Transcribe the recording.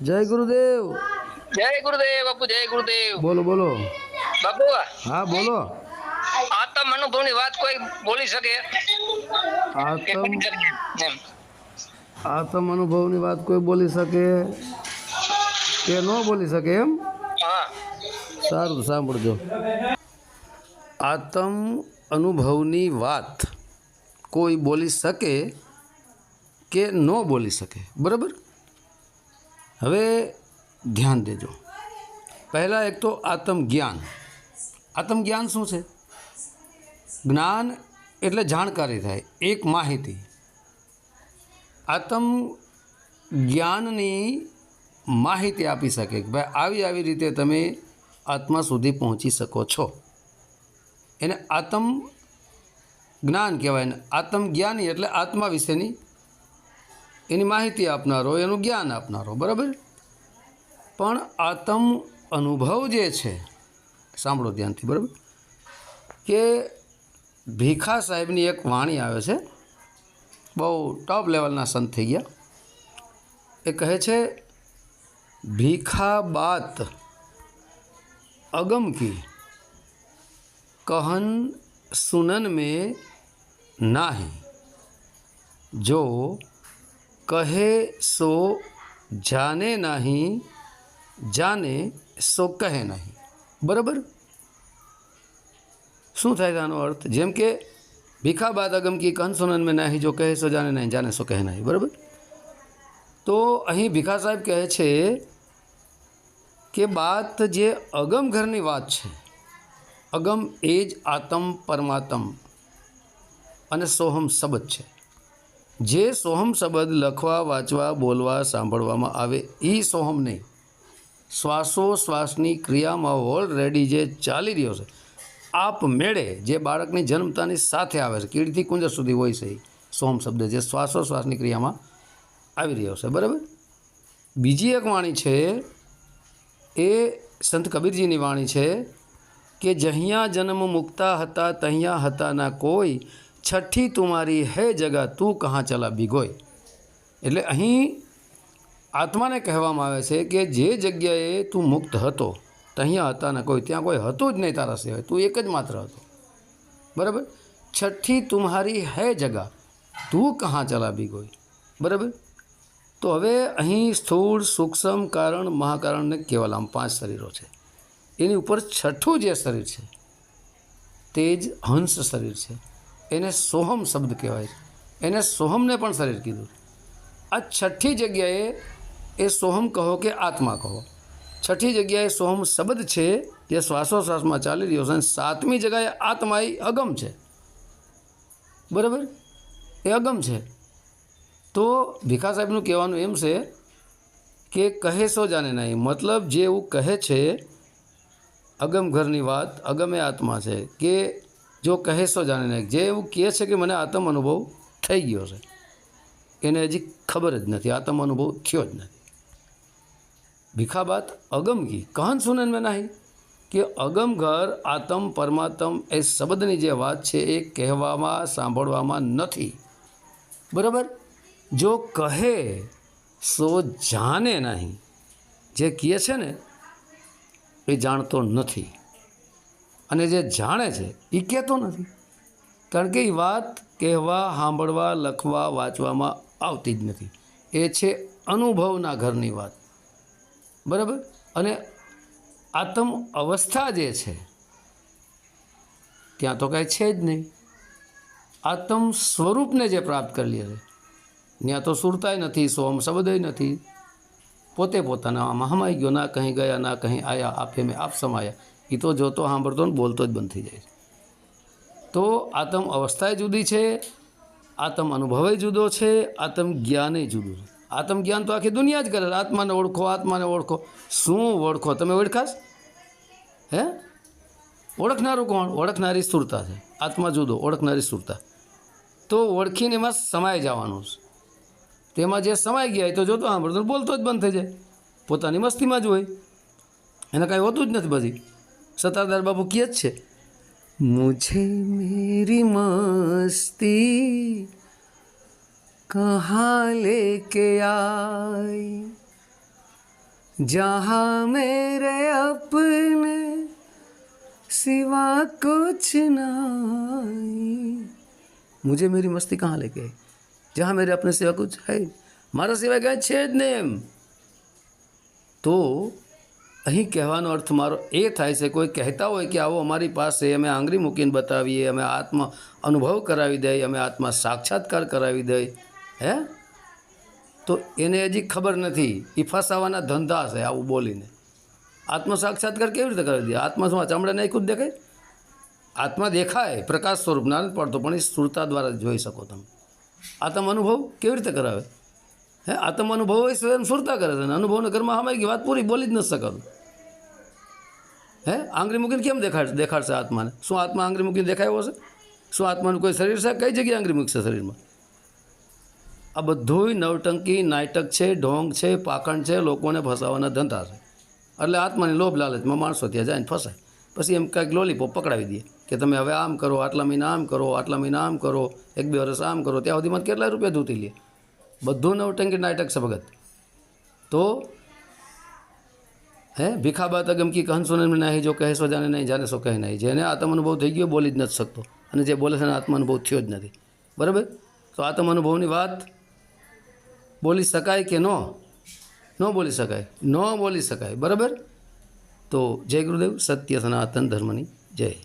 જય ગુરુદેવ. જય ગુરુદેવ બાપુ જય ગુરુદેવ. બોલો બોલો. બાપુ હા બોલો. આત્મ અનુભવની વાત કોઈ બોલી શકે. આત્મ આત્મ અનુભવની અનુભવની વાત કોઈ બોલી શકે કે ન બોલી શકે એમ? સારું સાંભળજો. આત્મ અનુભવની વાત કોઈ બોલી શકે કે ન બોલી શકે. બરાબર? હવે ધ્યાન દેજો. પહેલાં એક તો આત્મજ્ઞાન. જ્ઞાન આત્મ જ્ઞાન શું છે? જ્ઞાન એટલે જાણકારી થાય, એક માહિતી. આત્મ જ્ઞાનની માહિતી આપી શકે કે ભાઈ આવી આવી રીતે તમે આત્મા સુધી પહોંચી શકો છો. એને આત્મ જ્ઞાન કહેવાય. ને આત્મ જ્ઞાની એટલે આત્મા વિશેની એની માહિતી આપનારો, એનું જ્ઞાન આપનારો, બરાબર? પણ આત્મ અનુભવ જે છે, સાંભળો ધ્યાનથી, બરાબર? કે ભીખા સાહેબની એક વાણી આવે છે, બહુ ટોપ લેવલના સંત થઈ ગયા. એ કહે છે, ભીખા બાત અગમકી કહન સુનન મેં નાહી. જો કહે સો જાને નહીં જાને સો કહે નહીં બરાબર શું થાય આનો અર્થ? જેમ કે ભીખા બાદ અગમ કી કંસોનન મેં નહીં, જો કહે સો જાને નહીં, જાને સો કહે નહીં, બરાબર? તો અહીં ભીખા સાહેબ કહે છે કે બાત જે અગમ ઘરની વાત છે, અગમ એ જ આતમ પરમાત્મ અને સોહમ શબ્દ છે. જે સોહમ શબ્દ લખવા, વાંચવા, બોલવા, સાંભળવામાં આવે, એ સોહમ નહીં શ્વાસોશ્વાસની ક્રિયામાં ઓલરેડી જે ચાલી રહ્યો છે, આપ મેળે જે બાળકની જન્મતાની સાથે આવે છે કીડથી કુંજર સુધી હોય છે, એ સોહમ શબ્દ જે શ્વાસોશ્વાસની ક્રિયામાં આવી રહ્યો છે, બરાબર? બીજી એક વાણી છે, એ સંત કબીરજીની વાણી છે કે જહિયા જન્મ મુકતા હતા તહિયા હતા ના કોઈ છઠ્ઠી તુમારી હે જગા, તું કહાં ચલા બિગોય એટલે અહીં આત્માને કહેવામાં આવે છે કે જે જગ્યાએ તું મુક્ત હતો અહીંયા હતા ને કોઈ, ત્યાં કોઈ હતું જ નહીં તારા સિવાય, તું એક જ માત્ર હતો. બરાબર? છઠ્ઠી તુમ્હારી હે જગા, તું કહાં ચલા બિગોય બરાબર? તો હવે અહીં સ્થૂળ, સૂક્ષ્મ કારણ મહાકારણને કેવલ આમ પાંચ શરીરો છે. એની ઉપર છઠ્ઠું જે શરીર છે, તે જ હંસ શરીર છે. એને સોહમ શબ્દ કહેવાય છે. એને સોહમને પણ શરીર કીધું. આ છઠ્ઠી જગ્યાએ એ સોહમ કહો કે આત્મા કહો. છઠ્ઠી જગ્યાએ સોહમ શબ્દ છે જે શ્વાસોશ્વાસમાં ચાલી રહ્યો છે અને સાતમી જગ્યાએ આત્મા એ અગમ છે. બરાબર? એ અગમ છે. તો ભીખા સાહેબનું કહેવાનું એમ છે કે કહે સો જાને નહીં. મતલબ જે એવું કહે છે, અગમ ઘરની વાત, અગમે આત્મા છે, કે જો કહે સો જાણે નહીં જે એવું કહે છે કે મને આત્મ અનુભવ થઈ ગયો છે, એને હજી ખબર જ નથી, આત્મ અનુભવ થયો જ નથી. ભીખા બાત અગમગી કહન સુનન મેં નહીં? કે અગમ ઘર આતમ પરમાત્મ એ શબ્દની જે વાત છે એ કહેવામાં, સાંભળવામાં નથી. બરાબર? જો કહે સો જાણે નહીં. જે કહે છે ને, એ જાણતો નથી. અને જે જાણે છે એ કહેતો નથી. કારણ કે એ વાત કહેવા, સાંભળવા, લખવા, વાંચવામાં આવતી જ નથી. એ છે અનુભવના ઘરની વાત. બરાબર? અને આત્મ અવસ્થા જે છે, ત્યાં તો કાંઈ છે જ નહીં. આત્મ સ્વરૂપને જે પ્રાપ્ત કરી લે ત્યાં તો સુરતાય નથી, સોમ શબ્દય નથી. પોતે પોતાના આમાં ગયો ના કહી ગયા ના, કહી આયા, આપે મેં આપ સમાયા. એ તો જોતો, સાંભળતો ને બોલતો જ બંધ થઈ જાય તો આત્મ અવસ્થાએ જુદી છે, આત્મ અનુભવે જુદો છે, આત્મ જ્ઞાને જુદું છે. આત્મ જ્ઞાન તો આખી દુનિયા જ કરે આત્માને ઓળખો આત્માને ઓળખો. શું ઓળખો? તમે ઓળખાશ? હે? ઓળખનારું કોણ? ઓળખનારી સુરતા છે. આત્મા જુદો, ઓળખનારી સુરતા તો ઓળખીને એમાં સમાઈ જવાનું છે. તેમાં જે સમાઈ ગયા હોય તો જોતો, સાંભળતો બોલતો જ બંધ થઈ જાય. પોતાની મસ્તીમાં જ હોય. એને કાંઈ હોતું જ નથી પછી. સત્તાધાર બાપુ કહે જ છે, મુજે મેરી મસ્તી કહા લે કે આઈ? જહા મેરે અપને સિવા कुछ નહીં मुझे મેરી મસ્તી કહા લે કે जहाँ मेरे अपने सिवा कुछ है મારા સિવાય કાંઈ છે જ નહીં એમ. તો અહીં કહેવાનો અર્થ મારો એ થાય છે, કોઈ કહેતા હોય કે આવો અમારી પાસે, અમે આંગળી મૂકીને બતાવીએ, અમે આત્મા અનુભવ કરાવી દઈએ અમે આત્મા સાક્ષાત્કાર કરાવી દઈએ હે? તો એને હજી ખબર નથી. એ ફસાવાના ધંધા છે આવું બોલીને. આત્મ સાક્ષાત્કાર કેવી રીતે કરી દે આત્મા શું, આ ચામડા નાખ્યું જ દેખાય? આત્મા દેખાય, પ્રકાશ સ્વરૂપ, ના પડતો, પણ એ સુરતા દ્વારા જોઈ શકો તમે. આત્મ અનુભવ કેવી રીતે કરાવે? હે આત્મ અનુભવ હોય સ્વયં સુરતા કરે છે અને અનુભવને ઘરમાં હમાઈ ગઈ વાત પૂરી બોલી જ નથી શકાતું. હે, આંગળી મૂકીને કેમ દેખાડ, દેખાડશે આત્માને? શું આત્મા આંગળી મૂકીને દેખાયો હશે? શું આત્માનું કોઈ શરીર છે? કઈ જગ્યાએ આંગળી મૂકશે શરીરમાં? આ બધુંય નવટંકી, નાટક છે, ઢોંગ છે, પાખંડ છે, લોકોને ફસાવાના ધંધા છે. એટલે આત્માની લોભ લાલચમાં માણસો ત્યાં જાય ને ફસાય. પછી એમ કાંઈક લોલીપોપ પકડાવી દે કે તમે હવે આમ કરો, આટલા મહિના આમ કરો, આટલા મહિના આમ કરો, એક બે વર્ષ આમ કરો, ત્યાં સુધીમાં કેટલા રૂપિયા ધૂતી લે? બધું નવટંકી નાટક છે ભગત. તો, હે ભીખાબા તગમ કી કહનસો ને નહીં, જો કહેશો જાણે નહીં, જાને સો કહે નહીં. જેને આત્મ અનુભવ થઈ ગયો, બોલી જ નથી શકતો. અને જે બોલે છે એને આત્મ અનુભવ થયો જ નથી. બરાબર? તો આત્મ અનુભવની વાત બોલી શકાય કે ન? ન બોલી શકાય. ન બોલી શકાય. બરાબર? તો જય ગુરુદેવ, સત્ય સનાતન ધર્મની જય.